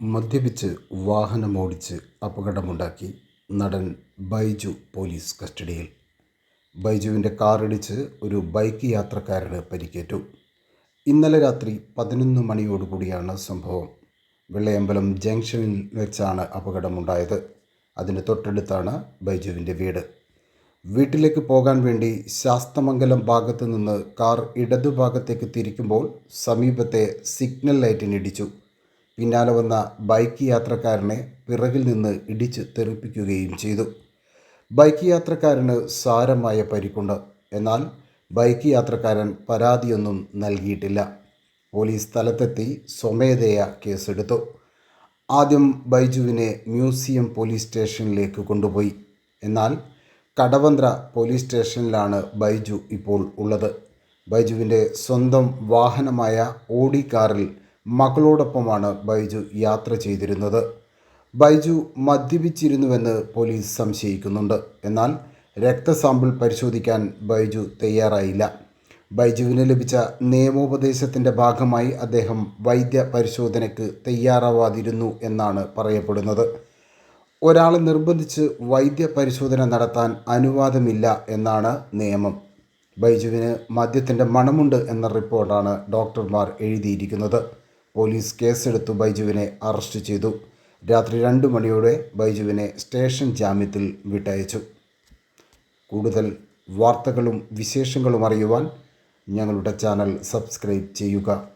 മദ്യപിച്ച് വാഹനമോടിച്ച് അപകടമുണ്ടാക്കി നടൻ ബൈജു പോലീസ് കസ്റ്റഡിയിൽ. ബൈജുവിന്റെ കാറിടിച്ച് ഒരു ബൈക്ക് യാത്രക്കാരന് പരിക്കേറ്റു. ഇന്നലെ രാത്രി പതിനൊന്ന് മണിയോടുകൂടിയാണ് സംഭവം. വെള്ളയമ്പലം ജംഗ്ഷനിൽ വെച്ചാണ് അപകടമുണ്ടായത്. അതിന് തൊട്ടടുത്താണ് ബൈജുവിന്റെ വീട്. വീട്ടിലേക്ക് പോകാൻ വേണ്ടി ശാസ്തമംഗലം ഭാഗത്തു നിന്ന് കാർ ഇടതുഭാഗത്തേക്ക് തിരിക്കുമ്പോൾ സമീപത്തെ സിഗ്നൽ ലൈറ്റിനിടിച്ചു. പിന്നാലെ വന്ന ബൈക്ക് യാത്രക്കാരനെ പിറകിൽ നിന്ന് ഇടിച്ച് തെറിപ്പിക്കുകയും ചെയ്തു. ബൈക്ക് യാത്രക്കാരന് സാരമായ പരിക്കുണ്ട്. എന്നാൽ ബൈക്ക് യാത്രക്കാരൻ പരാതിയൊന്നും നൽകിയിട്ടില്ല. പോലീസ് സ്ഥലത്തെത്തി സ്വമേധയ കേസെടുത്തു. ആദ്യം ബൈജുവിനെ മ്യൂസിയം പോലീസ് സ്റ്റേഷനിലേക്ക് കൊണ്ടുപോയി. എന്നാൽ കടവന്ത്ര പോലീസ് സ്റ്റേഷനിലാണ് ബൈജു ഇപ്പോൾ ഉള്ളത്. ബൈജുവിന്റെ സ്വന്തം വാഹനമായ ഓടി കാറിൽ മകളോടൊപ്പമാണ് ബൈജു യാത്ര ചെയ്തിരുന്നത്. ബൈജു മദ്യപിച്ചിരുന്നുവെന്ന് പോലീസ് സംശയിക്കുന്നുണ്ട്. എന്നാൽ രക്തസാമ്പിൾ പരിശോധിക്കാൻ ബൈജു തയ്യാറായില്ല. ബൈജുവിന് ലഭിച്ച നിയമോപദേശത്തിന്റെ ഭാഗമായി അദ്ദേഹം വൈദ്യ പരിശോധനയ്ക്ക് തയ്യാറാവാതിരുന്നു എന്നാണ് പറയപ്പെടുന്നത്. ഒരാളെ നിർബന്ധിച്ച് വൈദ്യ പരിശോധന നടത്താൻ അനുവാദമില്ല എന്നാണ് നിയമം. ബൈജുവിന് മദ്യത്തിന്റെ മണമുണ്ട് എന്ന റിപ്പോർട്ടാണ് ഡോക്ടർമാർ എഴുതിയിരിക്കുന്നത്. പോലീസ് കേസെടുത്തു ബൈജുവിനെ അറസ്റ്റ് ചെയ്തു. രാത്രി രണ്ട് മണിയോടെ ബൈജുവിനെ സ്റ്റേഷൻ ജാമ്യത്തിൽ വിട്ടയച്ചു. കൂടുതൽ വാർത്തകളും വിശേഷങ്ങളും അറിയുവാൻ ഞങ്ങളുടെ ചാനൽ സബ്സ്ക്രൈബ് ചെയ്യുക.